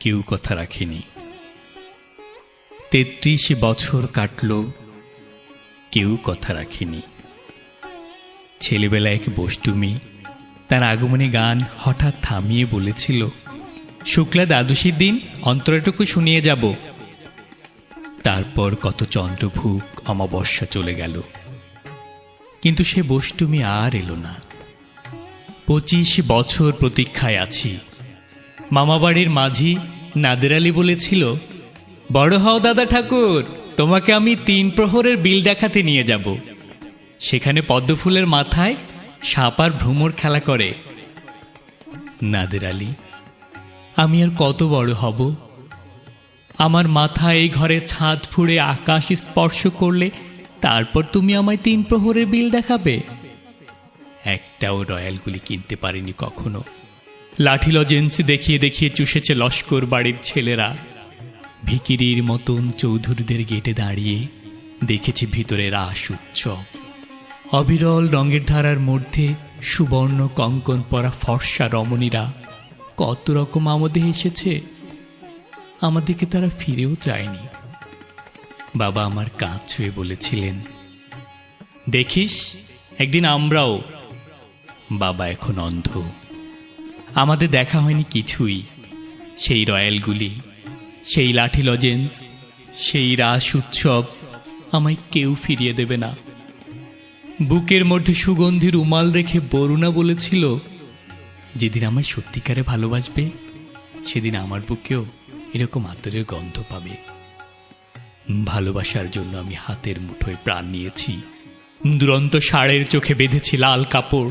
কেউ কথা রাখেনি। তেত্রিশ বছর কাটল, কেউ কথা রাখেনি। ছেলেবেলায় এক বষ্টুমি তার আগমনী গান হঠাৎ থামিয়ে বলেছিল, শুক্লা দ্বাদশীর দিন অন্তরাটুকু শুনিয়ে যাব। তারপর কত চন্দ্রভূক অমাবস্যা চলে গেল। কিন্তু সে বষ্টুমি আর এলো না। পঁচিশ বছর প্রতীক্ষায় আছি মামাবাড়ির মাঝি নাদের আলী বলেছিল, বড় হও দাদা ঠাকুর, তোমাকে আমি তিন প্রহরের বিল দেখাতে নিয়ে যাব। সেখানে পদ্মফুলের মাথায় সাপ আর ভ্রমর খেলা করে। নাদের আলী, আমি আর কত বড় হব? আমার মাথা এই ঘরে ছাদ ফুঁড়ে আকাশ স্পর্শ করলে তারপর তুমি আমায় তিন প্রহরের বিল দেখাবে? একটাও রয়্যালগুলি কিনতে পারিনি কখনো। লাঠি লজেন্সি দেখিয়ে দেখিয়ে চুষেছে লস্কর বাড়ির ছেলেরা। ভিকিরির মতন চৌধুরীদের গেটে দাঁড়িয়ে দেখেছি ভিতরে রাস উৎসব। অবিরল রঙের ধারার মধ্যে সুবর্ণ কঙ্কন পরা ফর্সা রমণীরা কত রকম আমোদে এসেছে। আমাদেরকে তারা ফিরেও চায়নি। বাবা আমার কাজ ছুঁয়ে বলেছিলেন, দেখিস, একদিন আমরাও বাবা এখন অন্ধ। আমাদের দেখা হয়নি কিছুই। সেই রয়্যালগুলি, সেই লাঠি লজেন্স, সেই রাস উৎসব আমায় কেউ ফিরিয়ে দেবে না। বুকের মধ্যে সুগন্ধি রুমাল রেখে বরুণা বলেছিল, যেদিন আমায় সত্যিকারে ভালোবাসবে, সেদিন আমার বুকেও এরকম আদরের গন্ধ পাবে। ভালোবাসার জন্য আমি হাতের মুঠোয় প্রাণ নিয়েছি। দুরন্ত ষাঁড়ের চোখে বেঁধেছি লাল কাপড়।